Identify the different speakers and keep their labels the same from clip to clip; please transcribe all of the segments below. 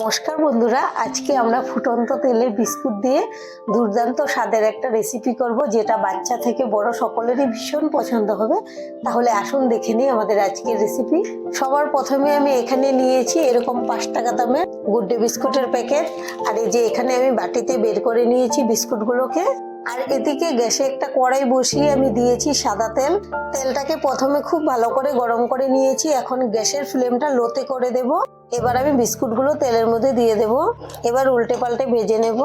Speaker 1: নমস্কার বন্ধুরা, আজকে আমরা ফুটন্ত তেলে বিস্কুট দিয়ে দুর্দান্ত স্বাদের একটা রেসিপি করব, যেটা বাচ্চা থেকে বড় সকলেরই ভীষণ পছন্দ হবে। তাহলে আসুন দেখে নিই আমাদের আজকের রেসিপি সবার প্রথমে আমি এখানে নিয়েছি এরকম পাঁচ টাকা দামের গুড্ডে বিস্কুটের প্যাকেট। আর এই যে এখানে আমি বাটিতে বের করে নিয়েছি বিস্কুটগুলোকে। আর এদিকে গ্যাসে একটা কড়াই বসিয়ে আমি দিয়েছি সাদা তেল। তেলটাকে প্রথমে খুব ভালো করে গরম করে নিয়েছি। এখন গ্যাসের ফ্লেমটা লোতে করে দেব। এবার আমি বিস্কুটগুলো তেলের মধ্যে দিয়ে দেব। এবার উল্টে পাল্টে ভেজে নেব।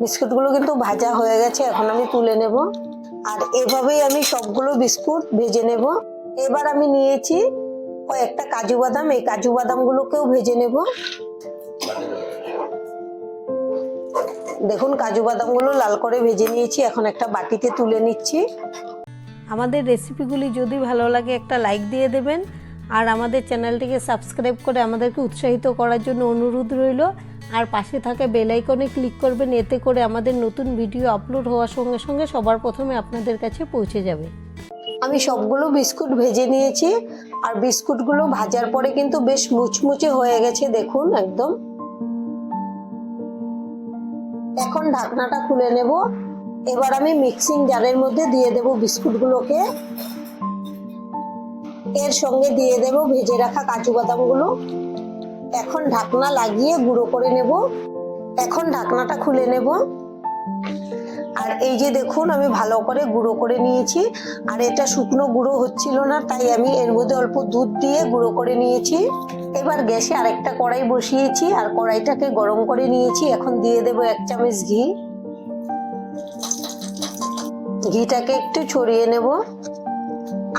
Speaker 1: বিস্কুটগুলো কিন্তু ভাজা হয়ে গেছে, এখন আমি তুলে নেব। আর এভাবেই আমি সবগুলো বিস্কুট ভেজে নেব। এবার আমি নিয়েছি কয়েকটা কাজু বাদাম। এই কাজু বাদামগুলোকেও ভেজে নেব। দেখুন কাজু বাদামগুলো লাল করে ভেজে নিয়েছি এখন একটা বাটিতে তুলে নিচ্ছি।
Speaker 2: আমাদের রেসিপিগুলি যদি ভালো লাগে একটা লাইক দিয়ে দেবেন আর আমাদের চ্যানেলটিকে সাবস্ক্রাইব করে আমাদেরকে উৎসাহিত করার জন্য অনুরোধ রইল। আর পাশে থাকা বেলাইকনে ক্লিক করবেন এতে করে আমাদের নতুন ভিডিও আপলোড হওয়ার সঙ্গে সঙ্গে সবার প্রথমে আপনাদের কাছে পৌঁছে যাবে।
Speaker 1: আমি সবগুলো বিস্কুট ভেজে নিয়েছি আর বিস্কুটগুলো ভাজার পরে কিন্তু বেশ মুচমুচে হয়ে গেছে দেখুন একদম। এখন ঢাকনাটা খুলে নেব। এবার আমি মিক্সিং জারের মধ্যে দিয়ে দেব বিস্কুটগুলোকে। এর সঙ্গে দিয়ে দেব ভেজে রাখা কাজু বাদামগুলো। এখন ঢাকনা লাগিয়ে গুঁড়ো করে নেব। এখন ঢাকনাটা খুলে নেব। আর এই যে দেখুন, আমি ভালো করে গুঁড়ো করে নিয়েছি। আর এটা শুকনো গুঁড়ো হচ্ছিল না, তাই আমি এর মধ্যে অল্প দুধ দিয়ে গুঁড়ো করে নিয়েছি। এবার গ্যাসে আরেকটা কড়াই বসিয়েছি, আর কড়াইটাকে গরম করে নিয়েছি। এখন দিয়ে দেব এক চামচ ঘি। ঘিটাকে একটু ছড়িয়ে নেব।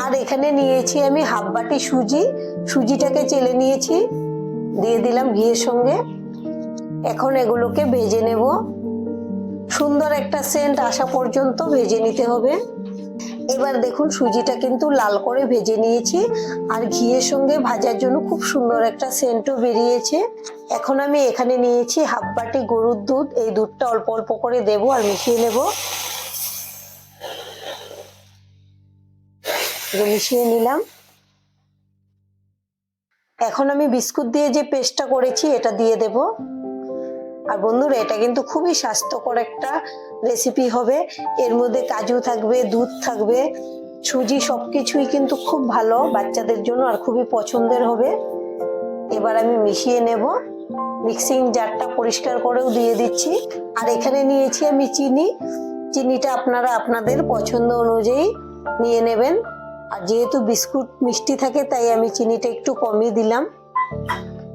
Speaker 1: আর এখানে নিয়েছি আমি হাফ বাটি সুজি। সুজিটাকে চেলে নিয়েছি। দিয়ে দিলাম ঘিয়ের সঙ্গে। এখন এগুলোকে ভেজে নেব। সুন্দর একটা সেন্ট আসা পর্যন্ত ভেজে নিতে হবে। এবার দেখুন সুজিটা কিন্তু লাল করে ভেজে নিয়েছি। আর ঘিয়ের সঙ্গে ভাজার জন্য খুব সুন্দর একটা সেন্টও বেরিয়েছে। এখন আমি এখানে নিয়েছি হাফ বাটি গরুর দুধ। এই দুধটা অল্প অল্প করে দেবো আর মিশিয়ে নেব। মিশিয়ে নিলাম। এখন আমি বিস্কুট দিয়ে যে পেস্টটা করেছি, এটা দিয়ে দেব। আর বন্ধুরা, এটা কিন্তু খুবই স্বাস্থ্যকর একটা রেসিপি হবে। এর মধ্যে কাজু থাকবে, দুধ থাকবে, সুজি সব কিছুই কিন্তু খুব ভালো বাচ্চাদের জন্য আর খুবই পছন্দের হবে। এবার আমি মিশিয়ে নেব। মিক্সিং জারটা পরিষ্কার করেও দিয়ে দিচ্ছি। আর এখানে নিয়েছি আমি চিনি। চিনিটা আপনারা আপনাদের পছন্দ অনুযায়ী নিয়ে নেবেন। আর যেহেতু বিস্কুট মিষ্টি থাকে, তাই আমি চিনিটা একটু কমই দিলাম।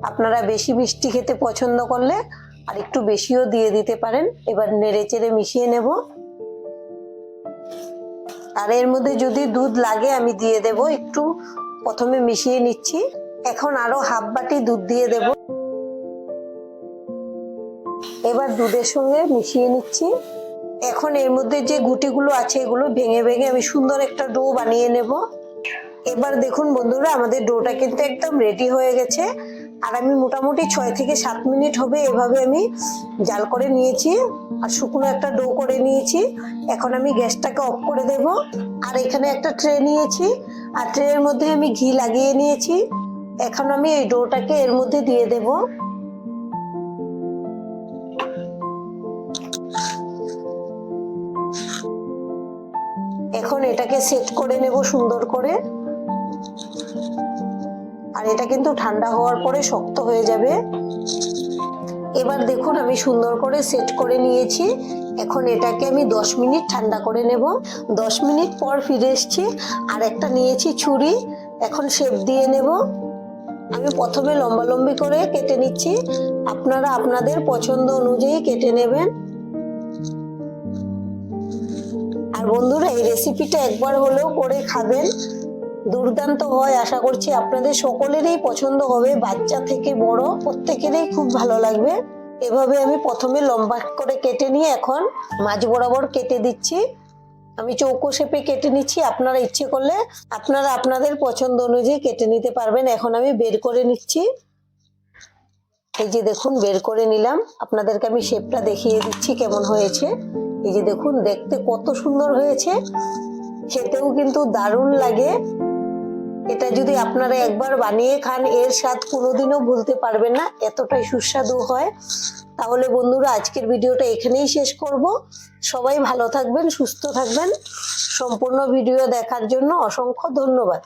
Speaker 1: আপনারা বেশি মিষ্টি খেতে পছন্দ করলে আর একটু বেশিও দিয়ে দিতে পারেন। এবার নেড়ে চেড়ে মিশিয়ে নেব। আর এর মধ্যে যদি দুধ লাগে, আমি দিয়ে দেব একটু। প্রথমে মিশিয়ে নিচ্ছি। এখন আরও হাফ বাটি দুধ দিয়ে দেব। এবার দুধের সঙ্গে মিশিয়ে নিচ্ছি। এখন এর মধ্যে যে গুটিগুলো আছে, এগুলো ভেঙে ভেঙে আমি সুন্দর একটা ডো বানিয়ে নেব। এবার দেখুন বন্ধুরা, আমাদের ডোটা কিন্তু একদম রেডি হয়ে গেছে। আর আমি মোটামুটি ছয় থেকে সাত মিনিট হবে এভাবে আমি জাল করে নিয়েছি আর শুকনো একটা ডো করে নিয়েছি। এখন আমি গ্যাসটাকে অফ করে দেব। আর এখানে একটা ট্রে নিয়েছি। আর ট্রের মধ্যে আমি ঘি লাগিয়ে নিয়েছি। এখন আমি এই ডোটাকে এর মধ্যে দিয়ে দেবো। এখন এটাকে সেট করে নেব সুন্দর করে। আর এটা কিন্তু ঠান্ডা হওয়ার পরে শক্ত হয়ে যাবে। এবার দেখুন আমি সুন্দর করে সেট করে নিয়েছি। এখন এটাকে আমি দশ মিনিট ঠান্ডা করে নেব। দশ মিনিট পর ফিরে এসছি। আর একটা নিয়েছি ছুরি। এখন শেপ দিয়ে নেব। আমি প্রথমে লম্বা লম্বি করে কেটে নিচ্ছি। আপনারা আপনাদের পছন্দ অনুযায়ী কেটে নেবেন। আর বন্ধুরা, এই রেসিপিটা একবার হলেও করে খাবেন। দুর্দান্ত হয়, আশা করছি আপনাদের সকলেরই পছন্দ হবে। বাচ্চা থেকে বড় প্রত্যেকেরই খুব ভালো লাগবে। এভাবে আমি প্রথমে লম্বা করে কেটে নিয়ে এখন মাঝ বরাবর কেটে দিচ্ছি। আমি চৌকো শেপে কেটে নিচ্ছি, আপনারা ইচ্ছে করলে আপনারা আপনাদের পছন্দ অনুযায়ী কেটে নিতে পারবেন। এখন আমি বের করে নিচ্ছি। এই যে দেখুন, বের করে নিলাম। আপনাদেরকে আমি শেপটা দেখিয়ে দিচ্ছি কেমন হয়েছে। এই যে দেখুন, দেখতে কত সুন্দর হয়েছে। খেতেও কিন্তু দারুণ লাগে। এটা যদি আপনারা একবার বানিয়ে খান, এর স্বাদ কোনোদিনও ভুলতে পারবেন না, এতটাই সুস্বাদু হয়। তাহলে বন্ধুরা, আজকের ভিডিওটা এখানেই শেষ করব। সবাই ভালো থাকবেন, সুস্থ থাকবেন। সম্পূর্ণ ভিডিও দেখার জন্য অসংখ্য ধন্যবাদ।